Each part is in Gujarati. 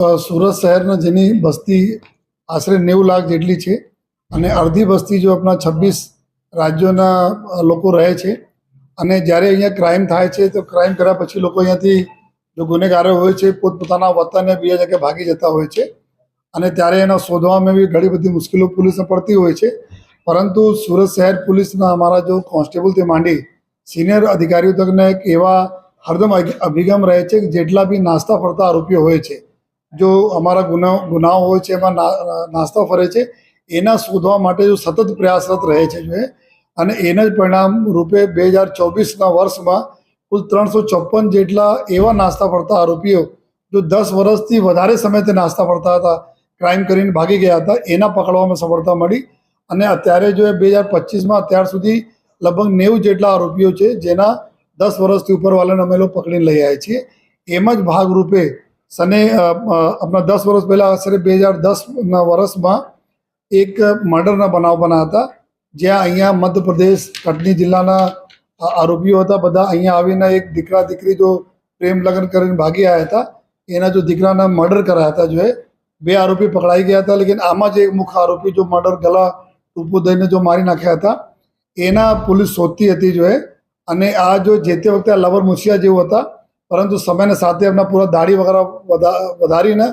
સુરત શહેરના જેની વસ્તી આશરે નેવું લાખ જેટલી છે અને અડધી વસ્તી જો આપણા છવ્વીસ રાજ્યોના લોકો રહે છે. અને જ્યારે અહીંયા ક્રાઇમ થાય છે, તો ક્રાઇમ કર્યા પછી લોકો અહીંયાથી જો ગુનેગારો હોય છે, પોતપોતાના વતને બીજા જગ્યાએ ભાગી જતા હોય છે. અને ત્યારે એના શોધવામાં બી ઘણી બધી મુશ્કેલીઓ પોલીસને પડતી હોય છે. પરંતુ સુરત શહેર પોલીસના અમારા જો કોન્સ્ટેબલથી માંડી, સિનિયર અધિકારીઓ તકને એક એવા હરદમ અભિગમ રહે છે કે જેટલા બી નાસ્તા ફરતા આરોપીઓ હોય છે. જો અમારા ગુના ગુનાઓ હોય છે, એમાં નાસ્તા ફરે છે, એના શોધવા માટે જો સતત પ્રયાસરત રહે છે, જો અને એના જ પરિણામ રૂપે બે હજાર ચોવીસના વર્ષમાં કુલ ત્રણસો ચોપન જેટલા એવા નાસ્તા ફરતા આરોપીઓ જો દસ વર્ષથી વધારે સમયથી નાસ્તા ફરતા હતા ક્રાઇમ કરીને ભાગી ગયા હતા, એના પકડવામાં સફળતા મળી અને અત્યારે જો એ બે હજાર પચીસમાં અત્યાર સુધી લગભગ નેવું જેટલા આરોપીઓ છે, જેના દસ વર્ષથી ઉપરવાળાને અમે લોકો પકડીને લઈ આવ્યા છીએ, એમ જ ભાગરૂપે સને આપણા દસ વર્ષ પહેલાં આશરે બે હજાર દસના વર્ષમાં એક મર્ડરના બનાવ બના હતા, જ્યાં અહીંયા મધ્યપ્રદેશ, કટની જિલ્લાના આરોપીઓ હતા, બધા અહીંયા આવીને એક દીકરા, દીકરી જો પ્રેમ લગ્ન કરીને ભાગી આવ્યા હતા, એના જો દીકરાના મર્ડર કરાયા હતા, જો બે આરોપી પકડાઈ ગયા હતા, લેકિન આમાં જે એક મુખ્ય આરોપી જો મર્ડર ગલા ટૂંપો દઈને જો મારી નાખ્યા હતા, એના પોલીસ શોધતી હતી, જો અને આ જો જે તે વખતે લવર મુસિયા જેવું હતા પરંતુ સમયને સાથે એમના પૂરા દાઢી વગેરે વધારીને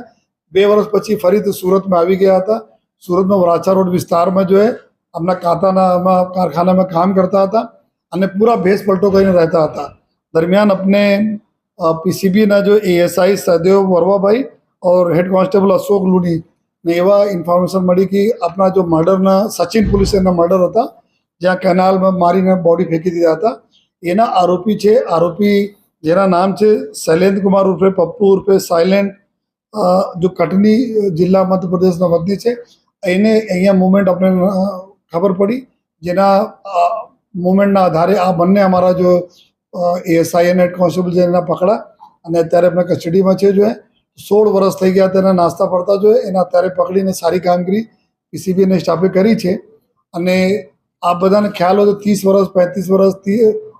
બે વર્ષ પછી ફરીથી સુરતમાં આવી ગયા હતા. સુરતમાં વરાછા રોડ વિસ્તારમાં જો એમના કાંતાના કારખાનામાં કામ કરતા હતા અને પૂરા ભેસ પલટો કરીને રહેતા હતા. દરમિયાન આપણે પીસીબીના જો ASI Sadev Varvabhai or head constable Ashok Luni ને એવા ઇન્ફોર્મેશન મળી કે આપણા જો મર્ડરના, સચિન પોલીસેના મર્ડર હતા, જ્યાં કેનાલમાં મારીને બોડી ફેંકી દીધા હતા. એના આરોપી છે, આરોપી જેના નામ છે શૈલેન્દ્ર કુમાર ઉર્ફે, પપ્પુ ઉર્ફે સાયલેન્ટ જો કટની જિલ્લા મધ્યપ્રદેશના વતની છે. એને અહીંયા મુવમેન્ટ આપણે ખબર પડી. જેના મુવમેન્ટના આધારે આ બંને અમારા જો એએસઆઈ અને હેડ કોન્સ્ટેબલ છે એના પકડા. અને અત્યારે આપણે કસ્ટડીમાં છે જો સોળ વર્ષ થઈ ગયા તેના નાસ્તા પડતા જોઈએ એના અત્યારે પકડીને સારી કામગીરી પીસીબીને સ્ટાફે કરી છે. અને આ બધાને ખ્યાલ હોય તો ત્રીસ વર્ષ પાંત્રીસ વર્ષથી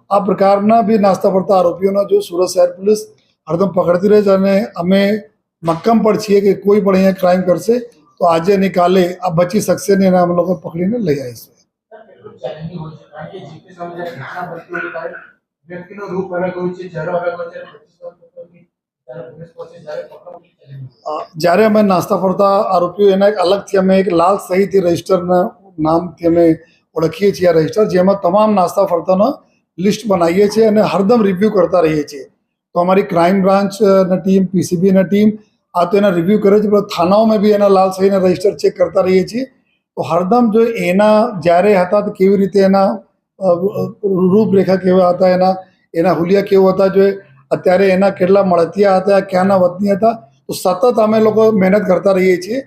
આ પ્રકારના બી નાસ્તા પડતા આરોપીઓના જો સુરત શહેર પોલીસ હરદમ પકડતી રહે છે અને અમે મક્કમ પણ છીએ કે કોઈ પણ અહીંયા ક્રાઇમ કરશે તો આજે અને કાલે આ બચી શકશે ને એને અમે લોકો પકડીને લઈ આવીશું. એટલું ચેલેન્જિંગ હોય છે કારણ કે જીપી સામે જ્યારે ઘટના બનતી હોય ત્યારે વ્યક્તિનો રૂપ અલગ હોય છે ચહેરો અલગ હોય છે પચીસ વર્ષ પછી જ્યારે પોલીસ પહોંચે ત્યારે પકડવું ચેલેન્જિંગ અ, જ્યારે અમે નાસ્તા ફરતા આરોપીઓ એના એક અલગથી અમે એક લાલ સહીથી રજિસ્ટરના નામથી અમે ઓળખીએ છીએ આ રજિસ્ટર જેમાં તમામ નાસ્તા ફરતાનો લિસ્ટ બનાવીએ છીએ અને હરદમ રિવ્યૂ કરતા રહીએ છીએ. તો અમારી ક્રાઇમ બ્રાન્ચની ટીમ પીસીબીની ટીમ આ તો એના રિવ્યૂ કરે છે, પણ થાનાઓમાં બી એના લાલ સહીના રજિસ્ટર ચેક કરતા રહીએ છીએ. તો હરદમ જો એના જ્યારે હતા તો કેવી રીતે એના રૂપરેખા કેવા હતા, એના એના હુલિયા કેવા હતા, જો અત્યારે એના કેટલા મળતિયા હતા, ક્યાંના વતની હતા, તો સતત અમે લોકો મહેનત કરતા રહીએ છીએ.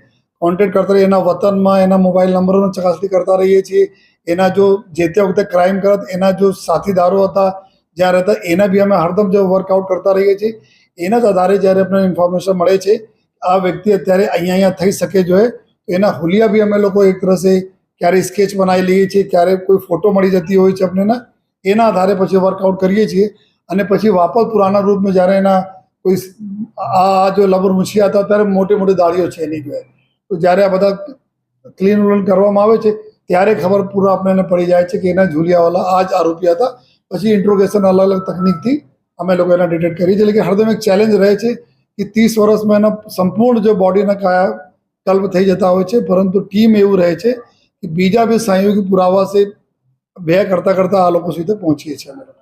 કોન્ટેક્ટ કરતા રહીએ, એના વતનમાં એના મોબાઈલ નંબરોની ચકાસણી કરતા રહીએ છીએ. એના જો જે તે વખતે ક્રાઇમ કરત, એના જો સાથીદારો હતા, જ્યાં રહેતા, એના બી અમે હરદમ જો વર્કઆઉટ કરતા રહીએ છીએ. એના જ આધારે જ્યારે આપણે ઇન્ફોર્મેશન મળે છે, આ વ્યક્તિ અત્યારે અહીંયા અહીંયા થઈ શકે જોઈએ એના હુલિયા બી અમે લોકો એક રસે ક્યારે સ્કેચ બનાવી લઈએ છીએ, ક્યારે કોઈ ફોટો મળી જતી હોય છે આપણને એના આધારે પછી વર્કઆઉટ કરીએ છીએ. અને પછી વાપસ પુરાના રૂપમાં જ્યારે એના કોઈ આ આ જો લબર મુછિયા હતા, ત્યારે મોટી મોટી દાળીઓ છે એની જોઈએ તો જ્યારે આ બધા ક્લીન ઉલન કરવામાં આવે છે ત્યારે ખબર પૂરા આપણને પડી જાય છે કે એના ઝુલિયાવાલા આ જ આરોપી હતા. પછી ઇન્ટ્રોગેશન અલગ અલગ તકનિકથી અમે લોકો એના ડિટેક્ટ કરી છે. એટલે કે હરદમ એક ચેલેન્જ રહે છે કે ત્રીસ વર્ષમાં એના સંપૂર્ણ જો બોડીના કાયા કલ્પ થઈ જતા હોય છે, પરંતુ ટીમ એવું રહે છે કે બીજા બી સહયોગી પુરાવા છે બે કરતાં કરતાં આ લોકો સુધી પહોંચીએ છીએ અમે લોકો.